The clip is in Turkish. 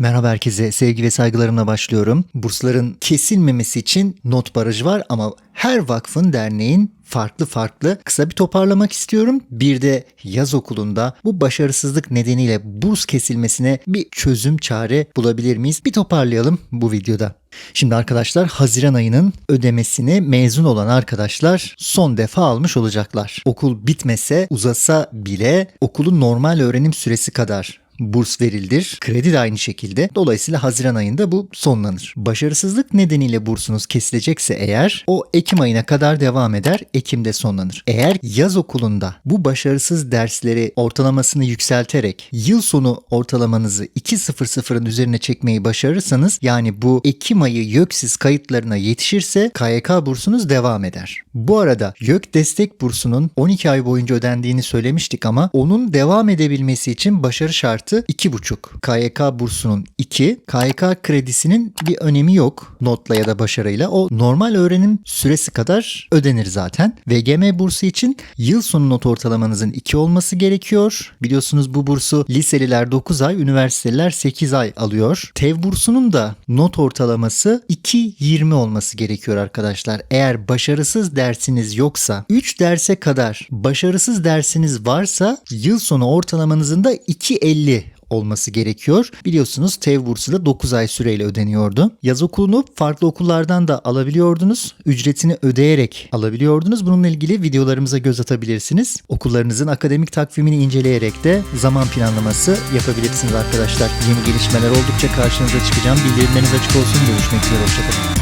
Merhaba herkese, sevgi ve saygılarımla başlıyorum. Bursların kesilmemesi için not barajı var ama her vakfın, derneğin farklı farklı kısa bir toparlamak istiyorum. Bir de yaz okulunda bu başarısızlık nedeniyle burs kesilmesine bir çözüm çare bulabilir miyiz? Bir toparlayalım bu videoda. Şimdi arkadaşlar Haziran ayının ödemesini mezun olan arkadaşlar son defa almış olacaklar. Okul bitmese uzasa bile okulun normal öğrenim süresi kadar burs verildir. Kredi de aynı şekilde. Dolayısıyla Haziran ayında bu sonlanır. Başarısızlık nedeniyle bursunuz kesilecekse eğer o Ekim ayına kadar devam eder. Ekim'de sonlanır. Eğer yaz okulunda bu başarısız dersleri ortalamasını yükselterek yıl sonu ortalamanızı 2.00'ın üzerine çekmeyi başarırsanız yani bu Ekim ayı YÖKSİS kayıtlarına yetişirse KYK bursunuz devam eder. Bu arada YÖK destek bursunun 12 ay boyunca ödendiğini söylemiştik ama onun devam edebilmesi için başarı şartı 2,5. KYK bursunun 2. KYK kredisinin bir önemi yok notla ya da başarıyla. O normal öğrenim süresi kadar ödenir zaten. VGM bursu için yıl sonu not ortalamanızın 2 olması gerekiyor. Biliyorsunuz bu bursu liseliler 9 ay, üniversiteliler 8 ay alıyor. TEV bursunun da not ortalaması 2.20 olması gerekiyor arkadaşlar. Eğer başarısız dersiniz yoksa 3 derse kadar başarısız dersiniz varsa yıl sonu ortalamanızın da 2.50 olması gerekiyor. Biliyorsunuz TEV bursu da 9 ay süreyle ödeniyordu. Yaz okulunu farklı okullardan da alabiliyordunuz. Ücretini ödeyerek alabiliyordunuz. Bununla ilgili videolarımıza göz atabilirsiniz. Okullarınızın akademik takvimini inceleyerek de zaman planlaması yapabilirsiniz arkadaşlar. Yeni gelişmeler oldukça karşınıza çıkacağım. Bildirimleriniz açık olsun. Görüşmek üzere. Hoşçakalın.